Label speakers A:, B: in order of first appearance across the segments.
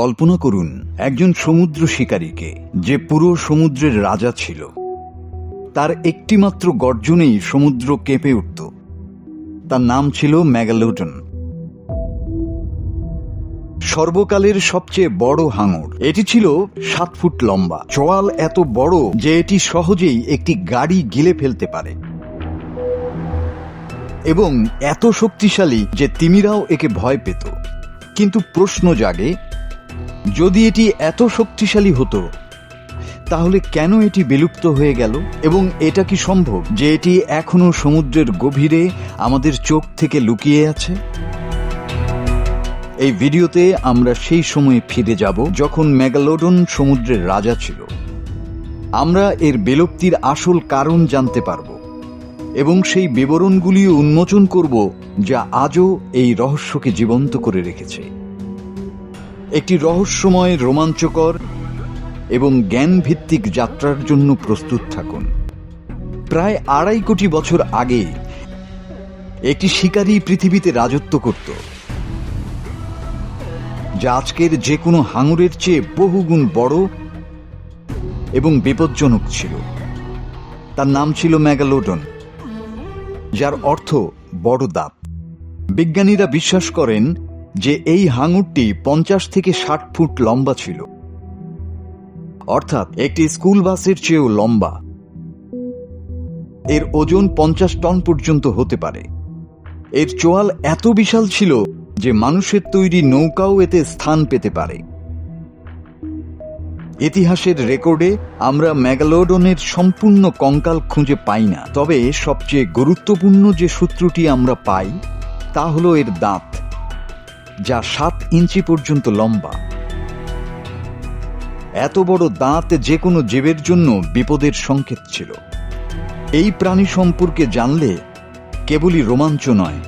A: কল্পনা করুন, একজন সমুদ্র শিকারীকে, যে পুরো সমুদ্রের রাজা ছিল। তার একটিমাত্র গর্জনেই সমুদ্র কেঁপে উঠত। তার নাম ছিল ম্যাগালোটন। সর্বকালের সবচেয়ে বড় হাঙর। এটি ছিল সাত ফুট লম্বা। চোয়াল এত বড় যে এটি সহজেই একটি গাড়ি গিলে ফেলতে পারে। এবং এত শক্তিশালী যে তিমিরাও একে ভয় পেত। কিন্তু প্রশ্ন জাগে যদি এটি এত শক্তিশালী হতো, তাহলে কেন এটি বিলুপ্ত হয়ে গেল? এবং এটা কি সম্ভব যে এটি এখনও সমুদ্রের গভীরে আমাদের চোখ থেকে লুকিয়ে আছে? এই ভিডিওতে আমরা সেই সময়ে ফিরে যাব যখন মেগালোডন সমুদ্রের রাজা ছিল। আমরা এর বিলুপ্তির আসল কারণ জানতে পারব এবং সেই বিবরণগুলিও উন্মোচন করব যা আজও এই রহস্যকে জীবন্ত করে রেখেছে। একটি রহস্যময়, রোমাঞ্চকর এবং জ্ঞান ভিত্তিক যাত্রার জন্য প্রস্তুত থাকুন। প্রায় আড়াই কোটি বছর আগে একটি শিকারী পৃথিবীতে রাজত্ব করত, যা আজকের যে কোনো হাঙুরের চেয়ে বহুগুণ বড় এবং বিপজ্জনক ছিল। তার নাম ছিল ম্যাগালোডন, যার অর্থ বড় দাঁত। বিজ্ঞানীরা বিশ্বাস করেন যে এই হাঙরটি পঞ্চাশ থেকে ষাট ফুট লম্বা ছিল। অর্থাৎ একটি স্কুল বাসের চেয়েও লম্বা। এর ওজন পঞ্চাশ টন পর্যন্ত হতে পারে। এর চোয়াল এত বিশাল ছিল যে মানুষের তৈরি নৌকাও এতে স্থান পেতে পারে। ইতিহাসের রেকর্ডে আমরা ম্যাগালোডনের সম্পূর্ণ কঙ্কাল খুঁজে পাই না। তবে সবচেয়ে গুরুত্বপূর্ণ যে সূত্রটি আমরা পাই, তা হলো এর দাঁত। যা সাত ইঞ্চি পর্যন্ত লম্বা। এত বড় দাঁত যে কোনো জীবের জন্য বিপদের সংকেত ছিল। এই প্রাণী সম্পর্কে জানলে কেবলই রোমাঞ্চ নয়,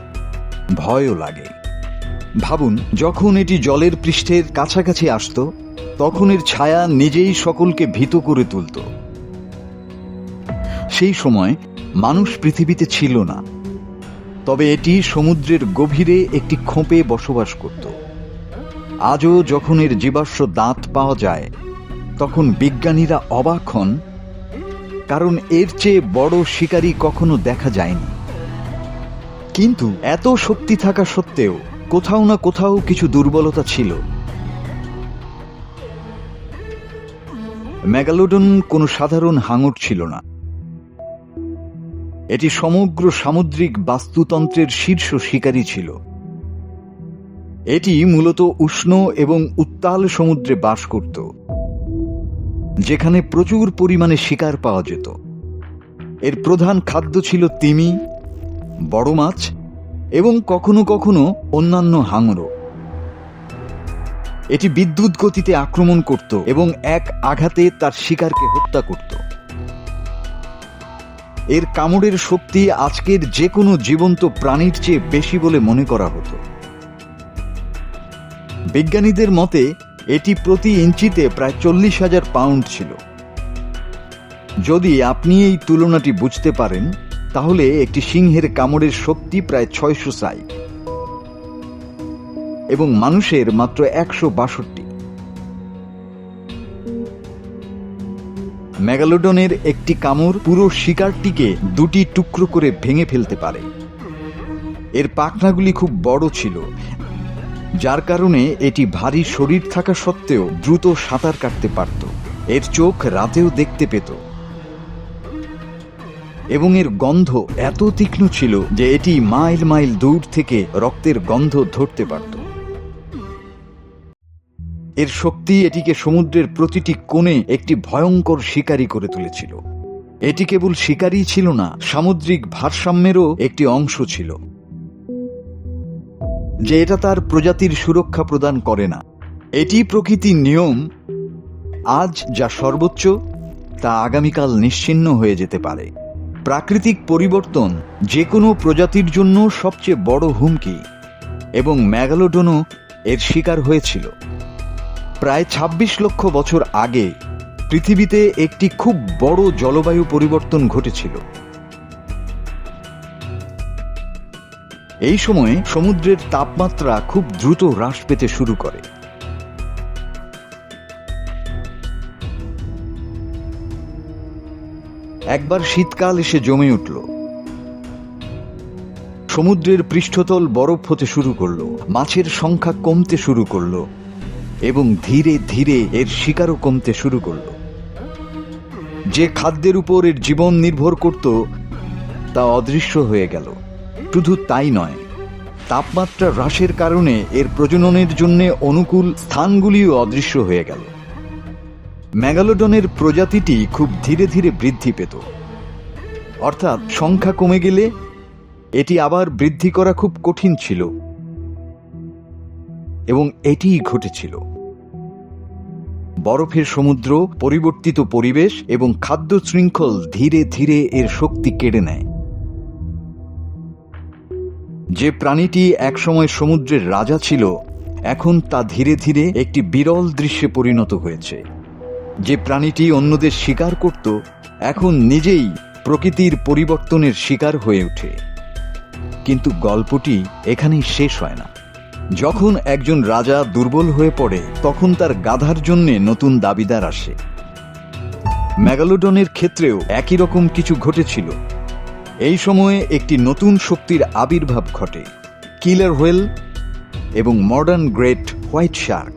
A: ভয়ও লাগে। ভাবুন, যখন এটি জলের পৃষ্ঠের কাছাকাছি আসত, তখন এর ছায়া নিজেই সকলকে ভীত করে তুলত। সেই সময় মানুষ পৃথিবীতে ছিল না। তবে এটি সমুদ্রের গভীরে একটি খোঁপে বসবাস করত। আজও যখন এর জীবাশ্ম দাঁত পাওয়া যায়, তখন বিজ্ঞানীরা অবাক হন, কারণ এর চেয়ে বড় শিকারী কখনো দেখা যায়নি। কিন্তু এত শক্তি থাকা সত্ত্বেও কোথাও না কোথাও কিছু দুর্বলতা ছিল। ম্যাগালোডন কোনো সাধারণ হাঙর ছিল না। এটি সমগ্র সামুদ্রিক বাস্তুতন্ত্রের শীর্ষ শিকারী ছিল। এটি মূলত উষ্ণ এবং উত্তাল সমুদ্রে বাস করত, যেখানে প্রচুর পরিমাণে শিকার পাওয়া যেত। এর প্রধান খাদ্য ছিল তিমি, বড় মাছ এবং কখনো কখনো অন্যান্য হাঙরও এটি বিদ্যুৎ গতিতে আক্রমণ করত এবং এক আঘাতে তার শিকারকে হত্যা করত। এর কামড়ের শক্তি আজকের যে কোনো জীবন্ত প্রাণীর চেয়ে বেশি বলে মনে করা হতো। বিজ্ঞানীদের মতে, এটি প্রতি ইঞ্চিতে প্রায় চল্লিশ হাজার পাউন্ড ছিল। যদি আপনি এই তুলনাটি বুঝতে পারেন, তাহলে একটি সিংহের কামড়ের শক্তি প্রায় ছয়শো সাই এবং মানুষের মাত্র একশো বাষট্টি। ম্যাগালোডনের একটি কামড় পুরো শিকারটিকে দুটি টুকরো করে ভেঙে ফেলতে পারে। এর পাখনাগুলি খুব বড় ছিল, যার কারণে এটি ভারী শরীর থাকা সত্ত্বেও দ্রুত সাঁতার কাটতে পারত। এর চোখ রাতেও দেখতে পেত। এবং এর গন্ধ এত তীক্ষ্ণ ছিল যে এটি মাইল মাইল দূর থেকে রক্তের গন্ধ ধরতে পারত। এর শক্তি এটিকে সমুদ্রের প্রতিটি কোণে একটি ভয়ঙ্কর শিকারী করে তুলেছিল। এটি কেবল শিকারী ছিল না, সামুদ্রিক ভারসাম্যেরও একটি অংশ ছিল। যে এটা তার প্রজাতির সুরক্ষা প্রদান করে না। এটি প্রকৃতির নিয়ম। আজ যা সর্বোচ্চ, তা আগামীকাল নিশ্চিন্ন হয়ে যেতে পারে। প্রাকৃতিক পরিবর্তন যে কোনো প্রজাতির জন্য সবচেয়ে বড় হুমকি। এবং ম্যাগালোডনও এর শিকার হয়েছিল। প্রায় ২৬ লক্ষ বছর আগে পৃথিবীতে একটি খুব বড় জলবায়ু পরিবর্তন ঘটেছিল। এই সময়ে সমুদ্রের তাপমাত্রা খুব দ্রুত হ্রাস পেতে শুরু করে। একবার শীতকাল এসে জমে উঠল। সমুদ্রের পৃষ্ঠতল বরফ হতে শুরু করল, মাছের সংখ্যা কমতে শুরু করল এবং ধীরে ধীরে এর শিকারও কমতে শুরু করল। যে খাদ্যের উপর এর জীবন নির্ভর করত, তা অদৃশ্য হয়ে গেল। শুধু তাই নয়, তাপমাত্রা হ্রাসের কারণে এর প্রজননের জন্য অনুকূল স্থানগুলিও অদৃশ্য হয়ে গেল। ম্যাগালোডনের প্রজাতিটি খুব ধীরে ধীরে বৃদ্ধি পেত। অর্থাৎ সংখ্যা কমে গেলে এটি আবার বৃদ্ধি করা খুব কঠিন ছিল। এবং এটিই ঘটেছিল। বরফের সমুদ্র, পরিবর্তিত পরিবেশ এবং খাদ্য শৃঙ্খল ধীরে ধীরে এর শক্তি কেড়ে নেয়। যে প্রাণীটি একসময় সমুদ্রের রাজা ছিল, এখন তা ধীরে ধীরে একটি বিরল দৃশ্যে পরিণত হয়েছে। যে প্রাণীটি অন্যদের শিকার করত, এখন নিজেই প্রকৃতির পরিবর্তনের শিকার হয়ে ওঠে। কিন্তু গল্পটি এখানেই শেষ হয় না। যখন একজন রাজা দুর্বল হয়ে পড়ে, তখন তার গাধার জন্য নতুন দাবিদার আসে। ম্যাগালোডনের ক্ষেত্রেও একই রকম কিছু ঘটেছিল। এই সময়ে একটি নতুন শক্তির আবির্ভাব ঘটে, কিলার হোয়েল এবং মডার্ন গ্রেট হোয়াইট শার্ক।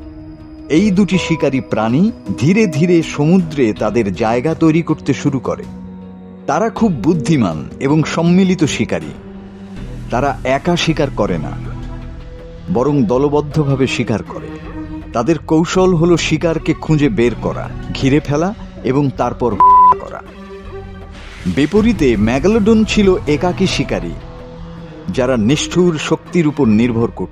A: এই দুটি শিকারী প্রাণী ধীরে ধীরে সমুদ্রে তাদের জায়গা তৈরি করতে শুরু করে। তারা খুব বুদ্ধিমান এবং সম্মিলিত শিকারী। তারা একা শিকার করে না। বরং দলবদ্ধভাবে শিকার করে। তাদের কৌশল হলো শিকারকে খুঁজে বের করা, ঘিরে ফেলা এবং তারপর করা। বিপরীতে ম্যাগালোডন ছিল একাকী শিকারী, যারা নিষ্ঠুর শক্তির উপর নির্ভর করত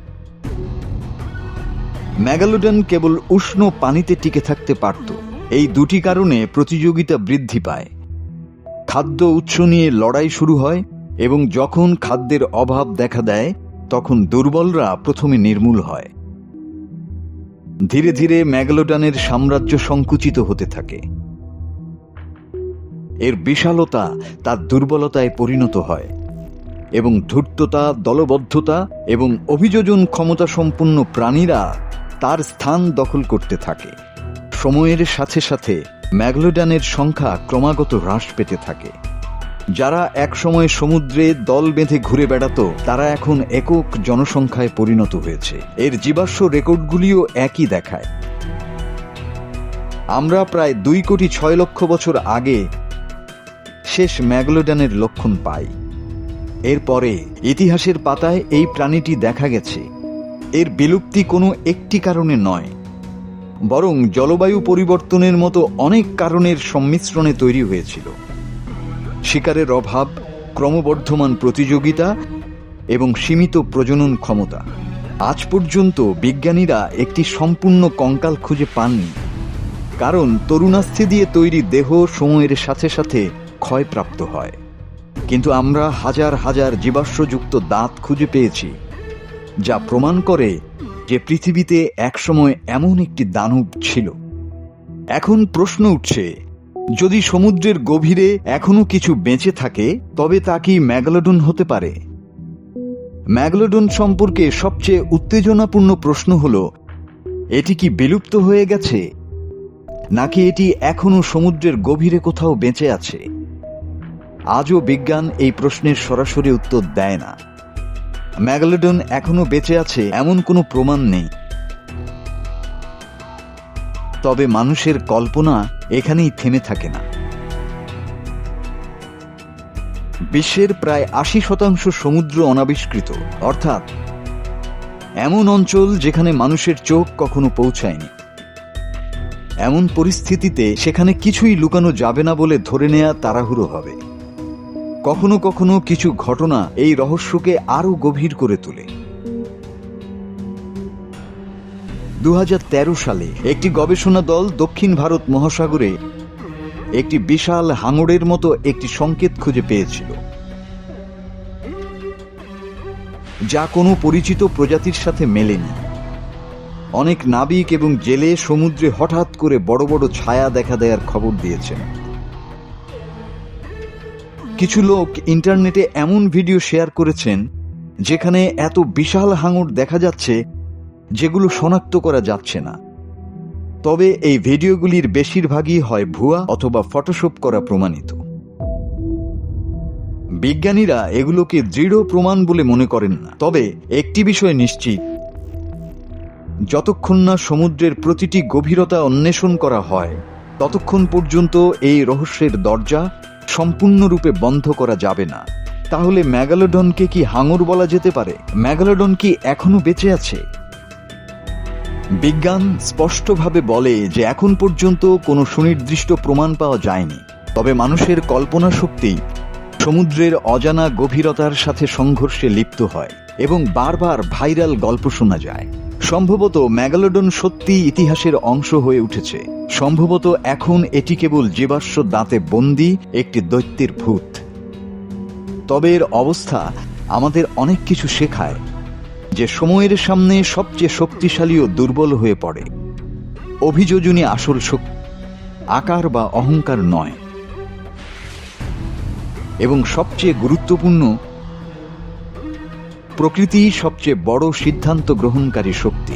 A: ম্যাগালোডন কেবল উষ্ণ পানিতে টিকে থাকতে পারত। এই দুটি কারণে প্রতিযোগিতা বৃদ্ধি পায়। খাদ্য উৎস নিয়ে লড়াই শুরু হয় এবং যখন খাদ্যের অভাব দেখা দেয় তখন দুর্বলরা প্রথমে নির্মূল হয়। ধীরে ধীরে ম্যাগলোডানের সাম্রাজ্য সংকুচিত হতে থাকে। এর বিশালতা তার দুর্বলতায় পরিণত হয় এবং ধূর্ততা, দলবদ্ধতা এবং অভিযোজন ক্ষমতা সম্পন্ন প্রাণীরা তার স্থান দখল করতে থাকে। সময়ের সাথে সাথে ম্যাগলোডানের সংখ্যা ক্রমাগত হ্রাস পেতে থাকে। যারা একসময় সমুদ্রে দল বেঁধে ঘুরে বেড়াতো, তারা এখন একক জনসংখ্যায় পরিণত হয়েছে। এর জীবাশ্ম রেকর্ডগুলিও একই দেখায়। আমরা প্রায় দুই কোটি ছয় লক্ষ বছর আগে শেষ ম্যাগলোডানের লক্ষণ পাই। এরপরে ইতিহাসের পাতায় এই প্রাণীটি দেখা গেছে। এর বিলুপ্তি কোনো একটি কারণে নয়, বরং জলবায়ু পরিবর্তনের মতো অনেক কারণের সম্মিশ্রণে তৈরি হয়েছিল। শিকারের অভাব, ক্রমবর্ধমান প্রতিযোগিতা এবং সীমিত প্রজনন ক্ষমতা। আজ পর্যন্ত বিজ্ঞানীরা একটি সম্পূর্ণ কঙ্কাল খুঁজে পাননি, কারণ তরুণাস্থি দিয়ে তৈরি দেহ সময়ের সাথে সাথে ক্ষয়প্রাপ্ত হয়। কিন্তু আমরা হাজার হাজার জীবাশ্মযুক্ত দাঁত খুঁজে পেয়েছি, যা প্রমাণ করে যে পৃথিবীতে একসময় এমন একটি দানব ছিল। এখন প্রশ্ন উঠছে যদি সমুদ্রের গভীরে এখনও কিছু বেঁচে থাকে, তবে তা কি ম্যাগলোডন হতে পারে? ম্যাগলোডন সম্পর্কে সবচেয়ে উত্তেজনাপূর্ণ প্রশ্ন হল, এটি কি বিলুপ্ত হয়ে গেছে? নাকি এটি এখনও সমুদ্রের গভীরে কোথাও বেঁচে আছে? আজও বিজ্ঞান এই প্রশ্নের সরাসরি উত্তর দেয় না। ম্যাগলোডন এখনও বেঁচে আছে এমন কোনো প্রমাণ নেই। তবে মানুষের কল্পনা এখানেই থেমে থাকে না। বিশ্বের প্রায় আশি শতাংশ সমুদ্র অনাবিষ্কৃত, অর্থাৎ এমন অঞ্চল যেখানে মানুষের চোখ কখনো পৌঁছায়নি। এমন পরিস্থিতিতে সেখানে কিছুই লুকানো যাবে না বলে ধরে নেয়া তাড়াহুড়ো হবে। কখনো কখনো কিছু ঘটনা এই রহস্যকে আরও গভীর করে তোলে। দু হাজার তেরো সালে একটি গবেষণা দল দক্ষিণ ভারত মহাসাগরে একটি বিশাল হাঙড়ের মতো একটি সংকেত খুঁজে পেয়েছিল। যা কোনো পরিচিত প্রজাতির সাথে মেলেনি। অনেক নাবিক এবং জেলে সমুদ্রে হঠাৎ করে বড় বড় ছায়া দেখা দেওয়ার খবর দিয়েছেন। কিছু লোক ইন্টারনেটে এমন ভিডিও শেয়ার করেছেন, যেখানে এত বিশাল হাঙর দেখা যাচ্ছে যেগুলো শনাক্ত করা যাচ্ছে না। তবে এই ভিডিওগুলির বেশিরভাগই হয় ভুয়া অথবা ফটোশপ করা প্রমাণিত। বিজ্ঞানীরা এগুলোকে দৃঢ় প্রমাণ বলে মনে করেন না। তবে একটি বিষয় নিশ্চিত, যতক্ষণ না সমুদ্রের প্রতিটি গভীরতা অন্বেষণ করা হয়, ততক্ষণ পর্যন্ত এই রহস্যের দরজা সম্পূর্ণরূপে বন্ধ করা যাবে না। তাহলে ম্যাগালোডনকে কি হাঙর বলা যেতে পারে? ম্যাগালোডন কি এখনও বেঁচে আছে? বিজ্ঞান স্পষ্টভাবে বলে যে এখন পর্যন্ত কোনো সুনির্দিষ্ট প্রমাণ পাওয়া যায়নি। তবে মানুষের কল্পনা শক্তি সমুদ্রের অজানা গভীরতার সাথে সংঘর্ষে লিপ্ত হয় এবং বারবার ভাইরাল গল্প শোনা যায়। সম্ভবত ম্যাগালোডন সত্যি ইতিহাসের অংশ হয়ে উঠেছে। সম্ভবত এখন এটি কেবল জীবাশ্ম দাঁতে বন্দি একটি দৈত্যের ভূত। তবে এর অবস্থা আমাদের অনেক কিছু শেখায়। যে সময়ের সামনে সবচেয়ে শক্তিশালী ও দুর্বল হয়ে পড়ে। অভিযোজনই আসল শক্তি আকার বা অহংকার নয়। এবং সবচেয়ে গুরুত্বপূর্ণ, প্রকৃতি সবচেয়ে বড় সিদ্ধান্ত গ্রহণকারী শক্তি।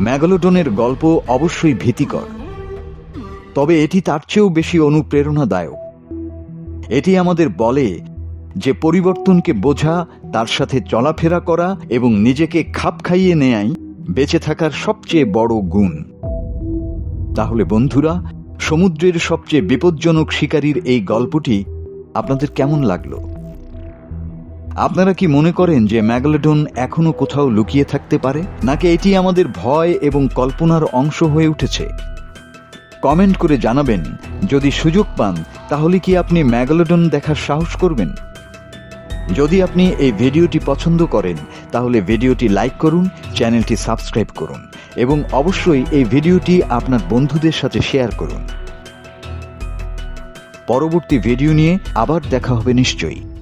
A: ম্যাগালোডনের গল্প অবশ্যই ভীতিকর। তবে এটি তার চেয়েও বেশি অনুপ্রেরণাদায়ক। এটি আমাদের বলে যে পরিবর্তনকে বোঝা, তার সাথে চলাফেরা করা এবং নিজেকে খাপ খাইয়ে নেয়াই বেঁচে থাকার সবচেয়ে বড় গুণ। তাহলে বন্ধুরা, সমুদ্রের সবচেয়ে বিপজ্জনক শিকারীর এই গল্পটি আপনাদের কেমন লাগল? আপনারা কি মনে করেন যে ম্যাগলেডন এখনও কোথাও লুকিয়ে থাকতে পারে? নাকি এটি আমাদের ভয় এবং কল্পনার অংশ হয়ে উঠেছে? কমেন্ট করে জানাবেন। যদি সুযোগ পান, তাহলে কি আপনি ম্যাগলেডন দেখার সাহস করবেন? যদি আপনি এই ভিডিওটি পছন্দ করেন, তাহলে ভিডিওটি লাইক করুন, চ্যানেলটি সাবস্ক্রাইব করুন, এবং অবশ্যই এই ভিডিওটি আপনার বন্ধুদের সাথে শেয়ার করুন। পরবর্তী ভিডিও নিয়ে আবার দেখা হবে নিশ্চয়ই।